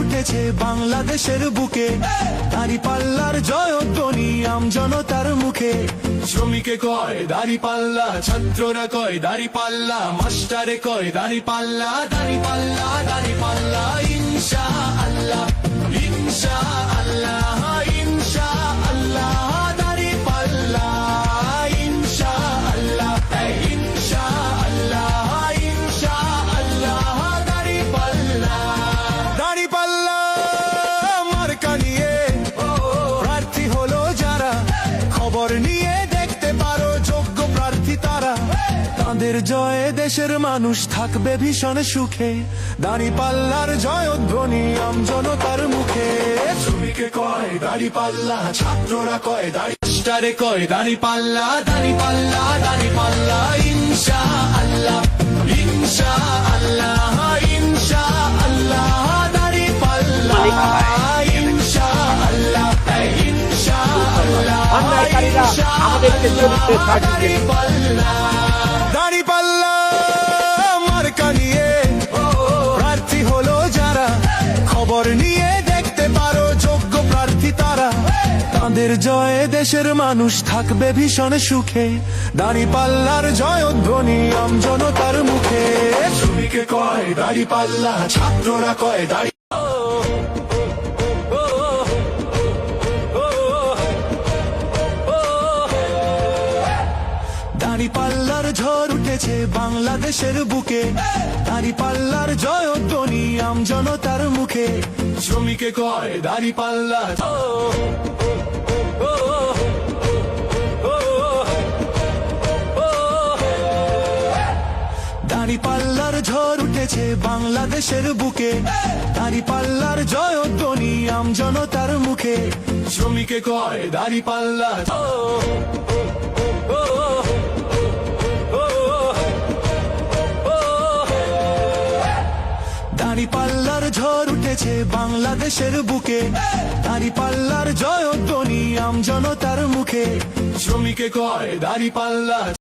উঠেছে বাংলাদেশের বুকে। দাঁড়ি পাল্লার জয়ধ্বনি আম জনতার মুখে। শ্রমিকে কয়, দাড়ি পাল্লা, ছাত্ররা কয়, দাড়ি পাল্লা, মাস্টারে কয়, দাড়ি পাল্লা, দাঁড়ি পাল্লা দাঁড়ি পাল্লা খবর নিয়ে দেখতে পারো, যোগ্য প্রার্থী তারা। তাদের জয়ে দেশের মানুষ থাকবে ভীষণ সুখে। দাঁড়ি পাল্লার জয়ধ্বনি আম জনতার মুখে। শ্রমিকে কয় দাঁড়ি পাল্লা ছাত্ররা কয় দাড়ি কয় দাঁড়ি পাল্লা দাঁড়ি পাল্লা আমাদেরকে হলো যারা। খবর নিয়ে দেখতে পারো, যোগ্য প্রার্থী তারা। তাদের জয়ে দেশের মানুষ থাকবে ভীষণ সুখে। দাড়ি পাল্লার জয়ধ্বনি আম জনতার মুখে। কয় দাড়ি পাল্লা, ছাত্ররা কয় দাড়ি দাড়ি পাল্লার ঝড় উঠেছে বাংলাদেশের বুকে। দাড়ি পাল্লার জয়ধ্বনি আম জনতার মুখে। শ্রমিকে কয় দাড়ি পাল্লা। দাড়ি পাল্লার ঝড় উঠেছে বাংলাদেশের বুকে। দাড়ি পাল্লার জয়ধ্বনি আম জনতার মুখে। শ্রমিকে কয় দাড়ি পাল্লা। পাল্লার ঝড় উঠেছে বাংলাদেশের বুকে। দাড়ি পাল্লার জয়ধ্বনি, আম জনতার মুখে। শ্রমিকে কয়, দাড়ি পাল্লা